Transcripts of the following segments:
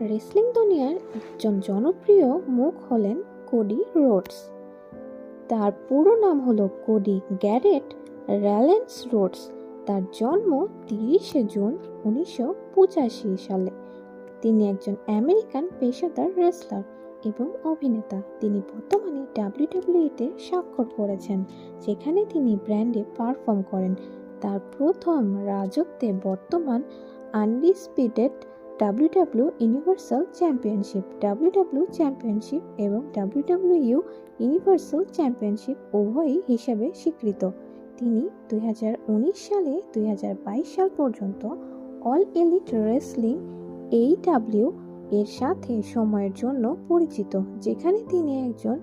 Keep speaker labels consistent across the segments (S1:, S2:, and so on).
S1: Wrestling দুনিয়ার একজন জনপ্রিয় মুখ হলেন কোডি রোডস। তার পুরো নাম হলো কোডি গ্যারেট র্যালেন্স রোডস। তার জন্ম তিরিশে জুন উনিশশো পঁচাশি সালে। তিনি একজন আমেরিকান পেশাদার রেসলার এবং অভিনেতা। তিনি বর্তমানে ডাব্লিউডাব্লিউতে স্বাক্ষর করেছেন, যেখানে তিনি ব্র্যান্ডে পারফর্ম করেন। তার প্রথম রাজত্বে বর্তমান undisputed WW universal championship, WW championship এবং ডাব্লিউডাব্লিউ ইউ ইউনিভার্সাল চ্যাম্পিয়নশিপ উভয়ই হিসাবে স্বীকৃত। তিনি দুই হাজার উনিশ সালে দুই হাজার বাইশ সাল পর্যন্ত অল এলিট রেসলিং এইডাব্লিউ এর সাথে সময়ের জন্য পরিচিত, যেখানে তিনি একজন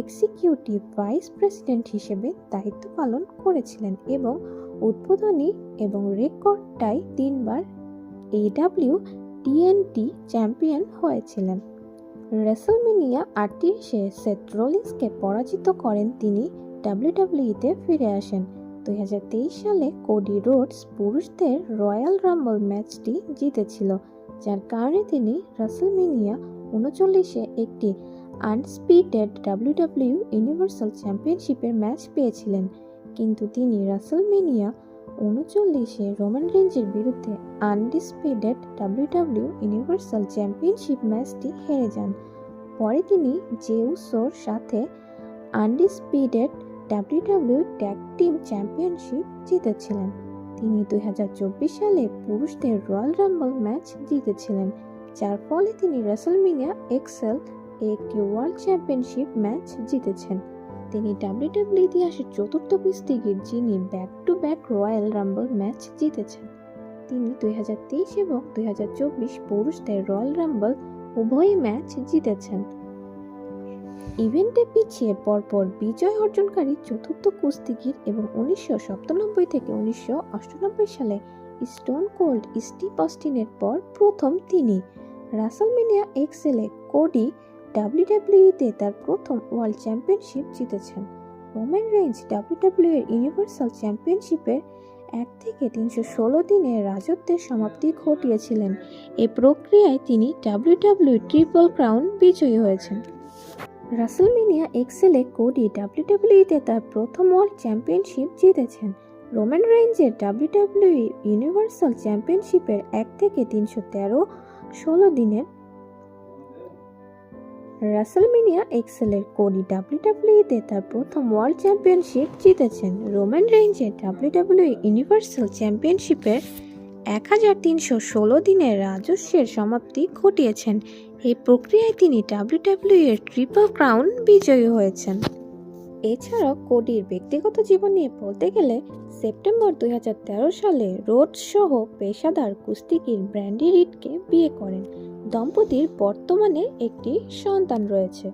S1: এক্সিকিউটিভ ভাইস প্রেসিডেন্ট হিসেবে দায়িত্ব পালন করেছিলেন এবং উদ্বোধনী এবং রেকর্ড টাই তিনবার এইডাব্লিউ টিএনটি চ্যাম্পিয়ন হয়েছিলেন। রেসলমিনিয়া আটত্রিশে সেথ রোলিন্সকে পরাজিত করেন তিনি ডাব্লিউডাব্লিউতে ফিরে আসেন। দু হাজার তেইশ সালে কোডি রোডস পুরুষদের রয়্যাল রাম্বল ম্যাচটি জিতেছিল, যার কারণে তিনি রাসেলমিনিয়া উনচল্লিশে একটি আনস্পিডেড ডাব্লিউডাব্লিউ ইউনিভার্সাল চ্যাম্পিয়নশিপের ম্যাচ পেয়েছিলেন। কিন্তু তিনি রাসেলমেনিয়া উনচল্লিশে রোমান রেঞ্জের বিরুদ্ধে আনডিসপিডেড ডাব্লিউডাব্লিউ ইউনিভার্সাল চ্যাম্পিয়নশিপ ম্যাচটি হেরে যান। পরে তিনি Jey Uso undisputed WWE tag team championship জিতেছিলেন। তিনি দুই হাজার চব্বিশ সালে পুরুষদের রয়্যাল রাম্বল ম্যাচ জিতেছিলেন, যার ফলে তিনি রাসেলমিনিয়া এক্সেল একটি ওয়ার্ল্ড চ্যাম্পিয়নশিপ ম্যাচ জিতেছেন। তিনি ডাব্লিউডাব্লিউ ইতিহাসের চতুর্থ কুস্তিগির যিনি back to back Royal Rumble match জিতেছেন। তিনি দুই এবং দুই পুরুষদের রয়্যাল রাম্বল উভয় ম্যাচ জিতেছেন। ইভেন্টে পিছিয়ে পরপর বিজয় অর্জনকারী চতুর্থ কুস্তিগির এবং উনিশশো সাতানব্বই থেকে উনিশশো অষ্টানব্বই সালে স্টোন কোল্ড স্টিভ অস্টিনের পর প্রথম তিনি। রাসেলমেনিয়া এক্সেলে কোডি ডাব্লিউডাব্লিউতে তার প্রথম ওয়ার্ল্ড চ্যাম্পিয়নশিপ জিতেছেন। রোমান রেঞ্জ ডাব্লিউডাব্লিউ এর ইউনিভার্সাল চ্যাম্পিয়নশিপের এক থেকে তিনশো ষোলো দিনের রাজত্বের সমাপ্তি ঘটিয়েছিলেন। এ প্রক্রিয়ায় তিনি ডাব্লিউডাব্লিউ ট্রিপল ক্রাউন বিজয়ী হয়েছেন। রাসেলমিনিয়া এক্সেলে কোডি ডাব্লিউডাব্লিউতে তার প্রথম ওয়ার্ল্ড চ্যাম্পিয়নশিপ জিতেছেন। রোমান রেঞ্জের ডাব্লিউডাব্লিউ ইউনিভার্সাল চ্যাম্পিয়নশিপের এক থেকে তিনশো তেরো ষোলো দিনের রাসেলমিনিয়া এক্সেলের কোডি ডাব্লিউডাব্লিউতে তার প্রথম ওয়ার্ল্ড চ্যাম্পিয়নশিপ জিতেছেন। রোমান রেঞ্জের ডাব্লিউডাব্লিউ ইউনিভার্সাল চ্যাম্পিয়নশিপের এক হাজার তিনশো ষোলো দিনের রাজস্বের সমাপ্তি ঘটিয়েছেন। এই প্রক্রিয়ায় তিনি ডাব্লিউডাব্লিউ এর ট্রিপল ক্রাউন বিজয়ী হয়েছেন। এছাড়াও কোডির ব্যক্তিগত জীবন নিয়ে বলতে গেলে সেপ্টেম্বর দুই হাজার তেরো সালে রোড সহ পেশাদার কুস্তিগির ব্র্যান্ডি রিডকে বিয়ে করেন। দম্পতির বর্তমানে একটি সন্তান রয়েছে।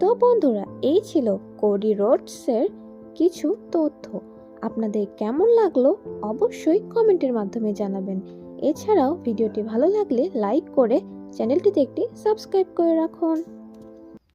S1: তো বন্ধুরা, এই ছিল কোডি রোডসের কিছু তথ্য। আপনাদের কেমন লাগল অবশ্যই কমেন্টের মাধ্যমে জানাবেন। এছাড়াও ভিডিওটি ভালো লাগলে লাইক করে চ্যানেলটিতে একটি সাবস্ক্রাইব করে রাখুন।